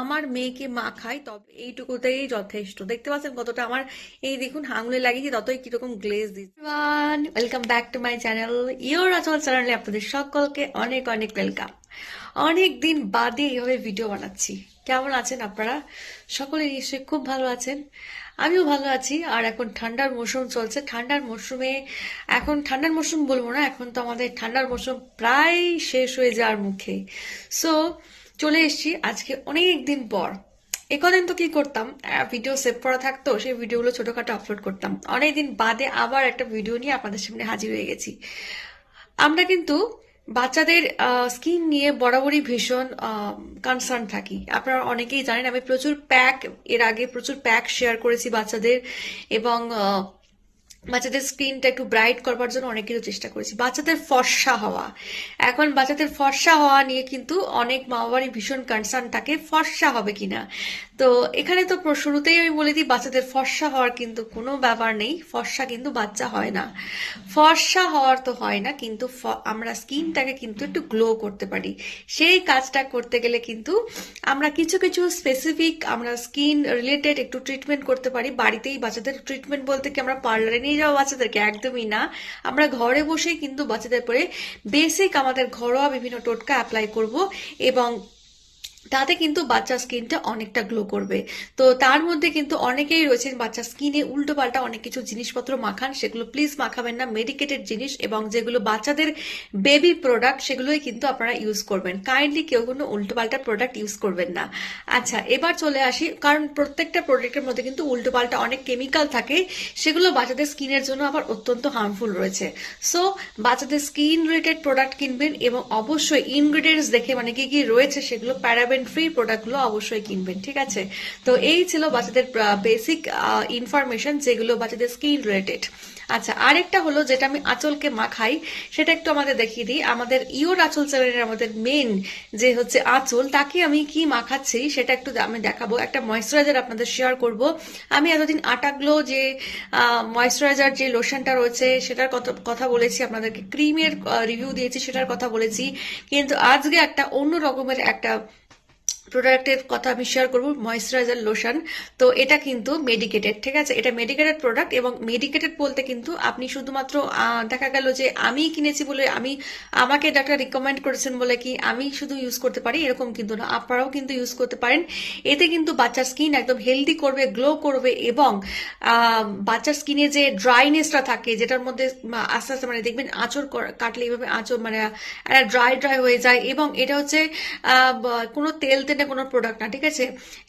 আমার মেয়েকে মা খাই তবে এইটুকুতেই যথেষ্ট। দেখতে পাচ্ছেন কতটা আমার এই দেখুন আঙুলে লাগিয়েছি ততই কীরকম গ্লেজ দিচ্ছে। Welcome back to my channel your আচল চ্যানেলে আপনাদের সকলকে অনেক অনেক ওয়েলকাম অনেক দিন বাদে এইভাবে ভিডিও বানাচ্ছি। কেমন আছেন আপনারা? সকলে নিশ্চয়ই খুব ভালো আছেন। আমিও ভালো আছি আর এখন ঠান্ডার মৌসুম চলছে। ঠান্ডার মৌসুমে এখন ঠান্ডার মৌসুম বলব না এখন তো আমাদের ঠান্ডার মৌসুম প্রায় শেষ হয়ে যাওয়ার মুখে। সো চলে এসেছি আজকে অনেক দিন পর। এ কদিন তো কি করতাম? ভিডিও সেভ করা থাকতো, সেই ভিডিওগুলো ছোটখাটো আপলোড করতাম। অনেকদিন বাদে আবার একটা ভিডিও নিয়ে আপনাদের সামনে হাজির হয়ে গেছি। আমরা কিন্তু বাচ্চাদের স্কিন নিয়ে বরাবরই ভীষণ কনসার্ন থাকি। আপনারা অনেকেই জানেন, আমি প্রচুর প্যাক এর আগে প্রচুর প্যাক শেয়ার করেছি বাচ্চাদের এবং বাচ্চাদের স্কিনটা একটু ব্রাইট করবার জন্য অনেক কিছু চেষ্টা করেছি। বাচ্চাদের ফর্সা হওয়া। এখন বাচ্চাদের ফর্সা হওয়া নিয়ে কিন্তু অনেক মা বাবারই ভীষণ কনসার্ন থাকে, ফর্সা হবে কিনা। তো এখানে তো শুরুতেই আমি বলে দিই, বাচ্চাদের ফর্সা হওয়ার কিন্তু কোনো ব্যাপার নেই। ফর্সা কিন্তু বাচ্চা হয় না। ফর্সা হওয়ার তো হয় না, কিন্তু আমরা স্কিনটাকে কিন্তু একটু গ্লো করতে পারি। সেই কাজটা করতে গেলে কিন্তু আমরা কিছু কিছু স্পেসিফিক আমরা স্কিন রিলেটেড একটু ট্রিটমেন্ট করতে পারি। বাড়িতেই বাচ্চাদের ট্রিটমেন্ট বলতে কি আমরা পার্লারে নিয়ে যাব বাচ্চাদেরকে? একদমই না। আমরা ঘরে বসেই কিন্তু বাচ্চাদের পরে বেসিক আমাদের ঘরোয়া বিভিন্ন টোটকা অ্যাপ্লাই করব এবং তাতে কিন্তু বাচ্চার স্কিনটা অনেকটা গ্লো করবে। তো তার মধ্যে কিন্তু অনেকেই রয়েছেন বাচ্চার স্কিনে উল্টো পাল্টা অনেক কিছু জিনিসপত্র মাখান, সেগুলো প্লিজ মাখাবেন না। মেডিকেটেড জিনিস এবং যেগুলো বাচ্চাদের বেবি প্রোডাক্ট সেগুলোই কিন্তু আপনারা ইউজ করবেন। কাইন্ডলি কেউ কোনো উল্টো পাল্টা প্রোডাক্ট ইউজ করবেন না। আচ্ছা এবার চলে আসি। কারণ প্রত্যেকটা প্রোডাক্টের মধ্যে কিন্তু উল্টো পাল্টা অনেক কেমিক্যাল থাকে, সেগুলো বাচ্চাদের স্কিনের জন্য আবার অত্যন্ত হার্মফুল রয়েছে। সো বাচ্চাদের স্কিন রিলেটেড প্রোডাক্ট কিনবেন এবং অবশ্যই ইনগ্রিডিয়েন্টস দেখে মানে কি কি রয়েছে সেগুলো প্যারাবেন ফ্রি প্রোডাক্টগুলো অবশ্যই কিনবেন, ঠিক আছে? তো এই ছিল বাচ্চাদের বেসিক ইনফরমেশন যেগুলো বাচ্চাদের স্কিন রিলেটেড আচ্ছা আরেকটা হলো যেটা আমি আঁচলকে মাখাই, সেটা একটু আমাদের দেখিয়ে দিই। আমাদের ইওর আঁচল চ্যানেলের আমাদের মেন যে হচ্ছে আঁচল, তাকে আমি কি মাখাচ্ছি সেটা একটু আমি দেখাবো। একটা ময়শ্চারাইজার আপনাদের শেয়ার করব। আমি এতদিন আটাগ্লো যে ময়শ্চারাইজার যে লোশনটা রয়েছে, সেটার কথা বলেছি, আপনাদেরকে ক্রিমের রিভিউ দিয়েছি, সেটার কথা বলেছি। কিন্তু আজকে একটা অন্য রকমের একটা প্রোডাক্টের কথা আমি শেয়ার করব ময়শ্চারাইজার লোশন তো এটা কিন্তু মেডিকেটেড ঠিক আছে? এটা মেডিকেটেড প্রোডাক্ট এবং মেডিকেটেড বলতে কিন্তু আপনি শুধুমাত্র দেখা গেল যে আমি কিনেছি বলে আমি, আমাকে ডাক্তার রিকমেন্ড করেছেন বলে কি আমি শুধু ইউজ করতে পারি, এরকম কিন্তু না। আপনারাও কিন্তু ইউজ করতে পারেন। এতে কিন্তু বাচ্চার স্কিন একদম হেলদি করবে গ্লো করবে এবং বাচ্চার স্কিনে যে ড্রাইনেসটা থাকে, যেটার মধ্যে আস্তে আস্তে মানে দেখবেন আঁচড় কাটলে এইভাবে আঁচড় মানে ড্রাই ড্রাই হয়ে যায় এবং এটা হচ্ছে কোনো তেল তেলে কোনো প্রোডাক্ট না, ঠিক আছে?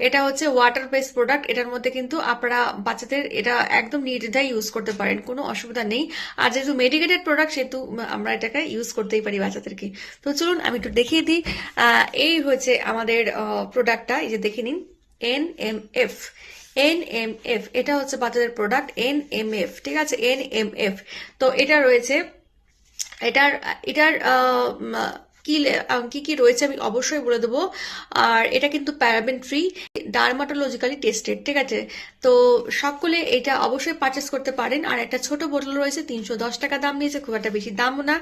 এটা হচ্ছে ওয়াটার বেস প্রোডাক্ট এটার মধ্যে কিন্তু আপনারা বাচ্চাদের এটা একদম নির্দ্বিধায় ইউজ করতে পারেন, কোনো অসুবিধা নেই। আর যেহেতু মেডিকেটেড প্রোডাক্ট সেহেতু আমরা এটাকে ইউজ করতেই পারি বাচ্চাদেরকে। তো চলুন আমি একটু দেখিয়ে দিই এই হচ্ছে আমাদের প্রোডাক্টটা এই যে দেখে নিন N M F N M F এটা হচ্ছে বাচ্চাদের প্রোডাক্ট এন এম এফ ঠিক আছে? এন এম এফ তো এটা রয়েছে, এটার এটার কি কি কি রয়েছে আমি অবশ্যই বলে দেবো। আর এটা কিন্তু প্যারাবেন ফ্রি ডার্মাটোলজিক্যালি টেস্টেড ঠিক আছে? তো সকলে এটা অবশ্যই পারচেস করতে পারেন। আর একটা ছোট বোতল রয়েছে, তিনশো দশ টাকা দাম নিয়েছে, খুব একটা বেশি দামও না।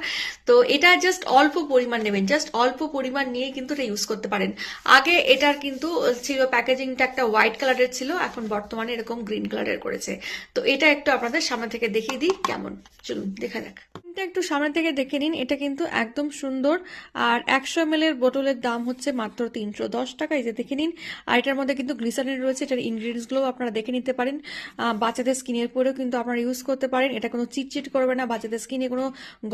তো এটা জাস্ট অল্প পরিমাণ নেবেন জাস্ট অল্প পরিমাণ নিয়ে কিন্তু এটা ইউজ করতে পারেন। আগে এটার কিন্তু ছিল প্যাকেজিংটা একটা হোয়াইট কালারের ছিল, এখন বর্তমানে এরকম গ্রিন কালারের করেছে। তো এটা একটু আপনাদের সামনে থেকে দেখিয়ে দিই, কেমন? চলুন, দেখা যাক। এটা একটু সামনে থেকে দেখে নিন, এটা কিন্তু একদম সুন্দর আর একশো এম এর বোতলের দাম হচ্ছে মাত্র তিনশো দশ টাকা। এই যে দেখে নিন। আর এটার মধ্যে কিন্তু গ্লিসারিন রয়েছে, এটার ইনগ্রিডিয়েন্টসগুলো আপনারা দেখে নিতে পারেন। বাচ্চাদের স্কিনের পরেও কিন্তু আপনারা ইউজ করতে পারেন। এটা কোনো চিটচিট করবে না, বাচ্চাদের স্কিনে কোনো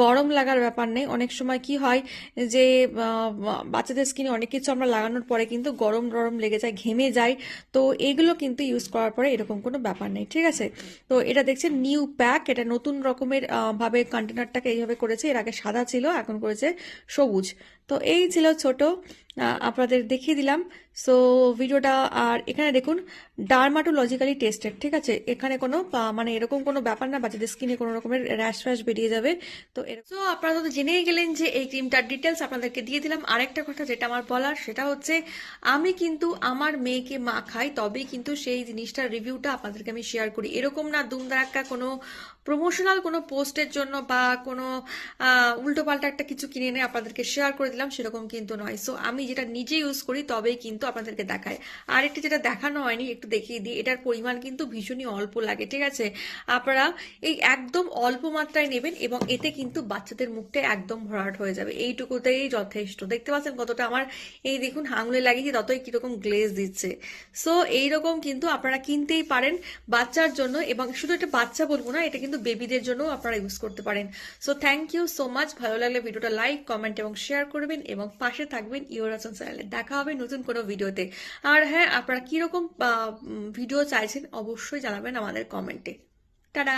গরম লাগার ব্যাপার নেই। অনেক সময় কি হয় যে বাচ্চাদের স্কিনে অনেক কিছু আমরা লাগানোর পরে কিন্তু গরম গরম লেগে যায়, ঘেমে যায়। তো এগুলো কিন্তু ইউজ করার পরে এরকম কোনো ব্যাপার নেই, ঠিক আছে? তো এটা দেখছেন নিউ প্যাক এটা নতুন রকমের ভাবে কন্টেনারটাকে এইভাবে করেছে। এর আগে সাদা ছিল, এখন করেছে সবুজ। তো এই ছিল ছোট আপনাদের দেখিয়ে দিলাম। সো ভিডিওটা আর এখানে দেখুন ডার্মাটোলজিক্যালি টেস্টেড ঠিক আছে? এখানে কোনো মানে এরকম কোনো ব্যাপার না, বাচ্চাদের স্কিনে কোনো রকমের র্যাশ ফ্যাশ বেরিয়ে যাবে। তো সো আপনারা তো জেনেই গেলেন যে এই ক্রিমটার ডিটেলস আপনাদেরকে দিয়ে দিলাম। আরেকটা কথা যেটা আমার বলার, সেটা হচ্ছে, আমি কিন্তু আমার মেয়েকে মা খাই, তবেই কিন্তু সেই জিনিসটার রিভিউটা আপনাদেরকে আমি শেয়ার করি। এরকম না, দুমদারাক্কা কোনো প্রমোশনাল কোনো পোস্টের জন্য বা কোনো উল্টো পাল্টা একটা কিছু কিনে এনে আপনাদেরকে শেয়ার করে দিলাম, সেরকম কিন্তু নয়। সো আমি যেটা নিজে ইউজ করি তবেই কিন্তু আপনাদেরকে দেখায়। আর একটি যেটা দেখানো হয়নি, একটু দেখিয়ে দিই, এটার পরিমাণ কিন্তু ভীষণই অল্প লাগে, ঠিক আছে? আপনারা এই একদম অল্প মাত্রায় নেবেন এবং এতে কিন্তু বাচ্চাদের মুখটা একদম ভরাট হয়ে যাবে। এইটুকুতেই যথেষ্ট। দেখতে পাচ্ছেন কতটা আমার এই দেখুন আঙুলে লাগিয়েছি, ততই কীরকম গ্লেজ দিচ্ছে। সো এইরকম কিন্তু আপনারা কিনতেই পারেন বাচ্চার জন্য এবং শুধু এটা বাচ্চা বলব না, এটা কিন্তু বেবিদের জন্য আপনারা ইউজ করতে পারেন। So thank you so much ভালো লাগলে ভিডিওটা লাইক কমেন্ট এবং শেয়ার করবেন এবং পাশে থাকবেন ইউরাসন চ্যানেলে দেখা হবে নতুন কোনো ভিডিওতে আর হ্যাঁ আপনারা কীরকম ভিডিও চাইছেন অবশ্যই জানাবেন আমাদের কমেন্টে টাটা!